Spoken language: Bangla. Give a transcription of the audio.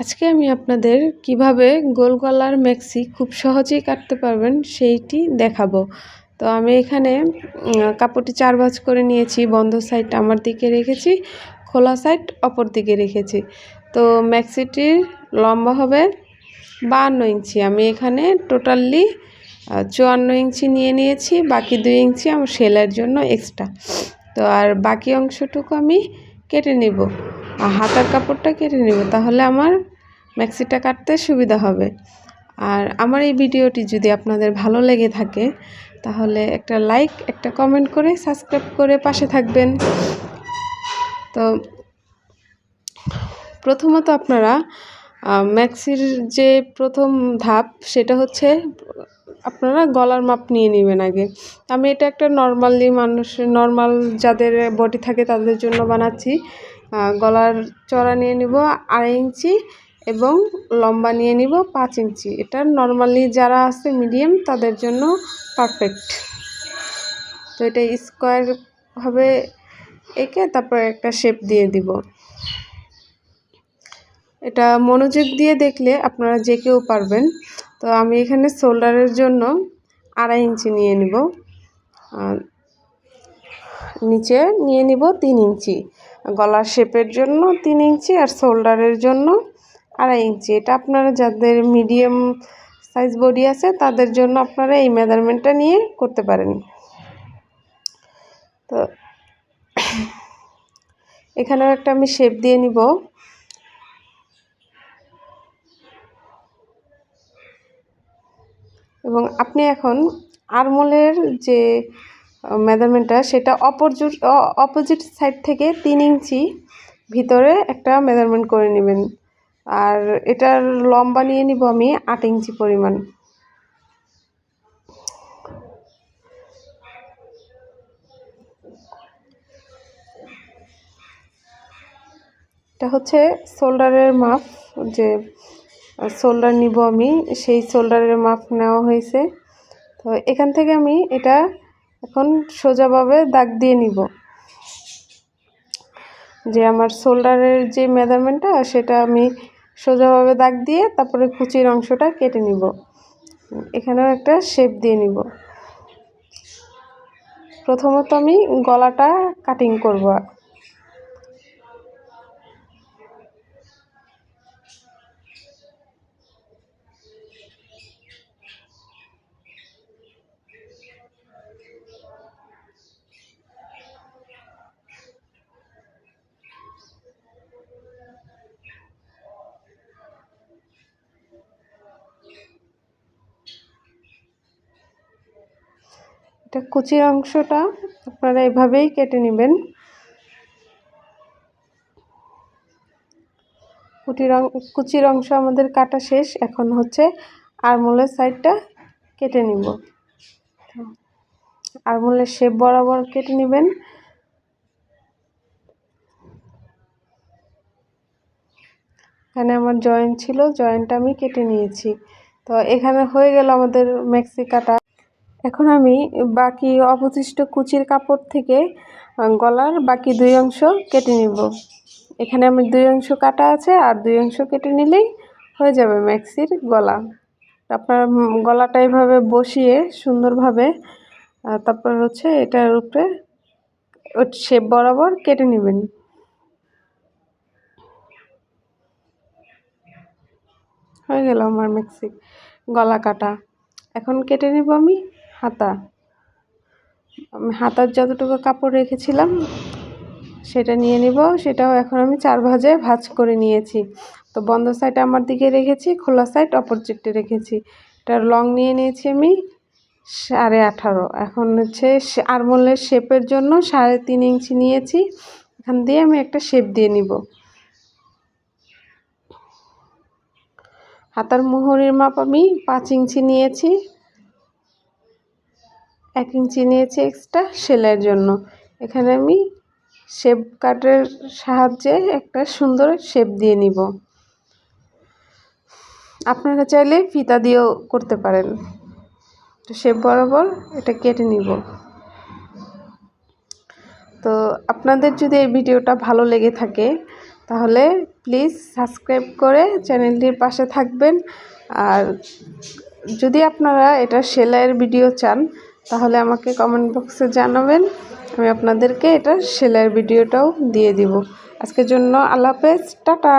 আজকে আমি আপনাদের কীভাবে গোল গলার ম্যাক্সি খুব সহজেই কাটতে পারবেন সেইটি দেখাবো। তো আমি এখানে কাপড়টি চার ভাঁজ করে নিয়েছি, বন্ধ সাইড আমার দিকে রেখেছি, খোলা সাইড অপর দিকে রেখেছি। তো ম্যাক্সিটির লম্বা হবে বাহান্ন ইঞ্চি। আমি এখানে টোটালি চুয়ান্ন ইঞ্চি নিয়ে নিয়েছি, বাকি দুই ইঞ্চি আমার সেলাইয়ের জন্য এক্সট্রা তো আর বাকি অংশটুকু আমি কেটে নিব। আর হাতার কাপড়টা কেটে নেব, তাহলে আমার ম্যাক্সিটা কাটতে সুবিধা হবে। আর আমার এই ভিডিওটি যদি আপনাদের ভালো লেগে থাকে, তাহলে একটা লাইক একটা কমেন্ট করে সাবস্ক্রাইব করে পাশে থাকবেন। তো প্রথমত আপনারা ম্যাক্সির যে প্রথম ধাপ, সেটা হচ্ছে আপনারা গলার মাপ নিয়ে নেবেন আগে। আমি এটা একটা নর্মালি মানুষের নর্মাল যাদের বডি থাকে তাদের জন্য বানাচ্ছি। গলার চড়া নিয়ে নিব আড়াই ইঞ্চি এবং লম্বা নিয়ে নিব পাঁচ ইঞ্চি। এটা নর্মালি যারা আছে মিডিয়াম তাদের জন্য পারফেক্ট তো এটা স্কোয়ারভাবে এঁকে, তারপর একটা শেপ দিয়ে দিব। এটা মনোযোগ দিয়ে দেখলে আপনারা যে কেউ পারবেন। তো আমি এখানে শোল্ডারের জন্য আড়াই ইঞ্চি নিয়ে নিব। নিচে নিয়ে নিব তিন ইঞ্চি। গলার শেপের জন্য তিন ইঞ্চি আর শোল্ডারের জন্য আড়াই ইঞ্চি। এটা আপনারা যাদের মিডিয়াম সাইজ বডি আছে, তাদের জন্য আপনারা এই মেজারমেন্টটা নিয়ে করতে পারেন। তো এখানেও একটা আমি শেপ দিয়ে নিব। এবং আপনি এখন আরমোলের যে মেজারমেন্টটা, সেটা অপোজিট অপোজিট সাইড থেকে তিন ইঞ্চি ভিতরে একটা মেজারমেন্ট করে নেবেন। আর এটার লম্বা নিয়ে নিব আমি আট ইঞ্চি পরিমাণ। এটা হচ্ছে শোল্ডারের মাপ, যে শোল্ডার নিব আমি, সেই শোল্ডারের মাপ নেওয়া হয়েছে। তো এখান থেকে আমি এটা এখন সোজাভাবে দাগ দিয়ে নিব। যে আমার শোল্ডারের যে মেজারমেন্টটা, সেটা আমি সোজাভাবে দাগ দিয়ে তারপরে কুচির অংশটা কেটে নিব। এখানেও একটা শেপ দিয়ে নিব। প্রথমত আমি গলাটা কাটিং করব। এটা কুচির অংশটা আপনারা এভাবেই কেটে নেবেন। কুটির কুচির অংশ আমাদের কাটা শেষ, এখন হচ্ছে আরমোলের সাইডটা কেটে নিব। আরমোলের শেপ বরাবর কেটে নেবেন। এখানে আমার জয়েন্ট ছিল, জয়েন্টটা আমি কেটে নিয়েছি। তো এখানে হয়ে গেল আমাদের ম্যাক্সি কাটা এখন আমি বাকি অবশিষ্ট কুচির কাপড় থেকে গলার বাকি দুই অংশ কেটে নিব। এখানে আমি দুই অংশ কাটা আছে আর দুই অংশ কেটে নিলেই হয়ে যাবে ম্যাক্সির গলা। আপনার গলাটা এইভাবে বসিয়ে সুন্দরভাবে তারপর হচ্ছে এটার উপরে শেপ বরাবর কেটে নেবেন। হয়ে গেল আমার ম্যাক্সি গলা কাটা। এখন কেটে নেব আমি। হাতা। আমি হাতার যতটুকু কাপড় রেখেছিলাম, সেটা নিয়ে নিব। সেটাও এখন আমি চার ভাজে ভাজ করে নিয়েছি। তো বন্ধ সাইড আমার দিকে রেখেছি, খোলা সাইড অপরচিটে রেখেছি। এটার লং নিয়ে নিয়েছি আমি সাড়ে আঠারো। এখন হচ্ছে আরমোলের শেপের জন্য সাড়ে তিন ইঞ্চি নিয়েছি। এখান দিয়ে আমি একটা শেপ দিয়ে নিব। হাতার মোহরের মাপ আমি পাঁচ ইঞ্চি নিয়েছি। এক ইঞ্চি নিয়েছি এক্সট্রা সেলাইয়ের জন্য। এখানে আমি শেপ কাটের সাহায্যে একটা সুন্দর শেপ দিয়ে নিব। আপনারা চাইলে ফিতা দিয়েও করতে পারেন। তো শেপ বরাবর এটা কেটে নিব। তো আপনাদের যদি এই ভিডিওটা ভালো লেগে থাকে, তাহলে প্লিজ সাবস্ক্রাইব করে চ্যানেলটির পাশে থাকবেন। আর যদি আপনারা এটা সেলাইয়ের ভিডিও চান তাহলে আমাকে কমেন্ট বক্সে জানাবেন। আমি আপনাদেরকে এটা সেলাইয়ের ভিডিওটাও দিয়ে দিব। আজকের জন্য আল্লাহ হাফেজ, টাটা।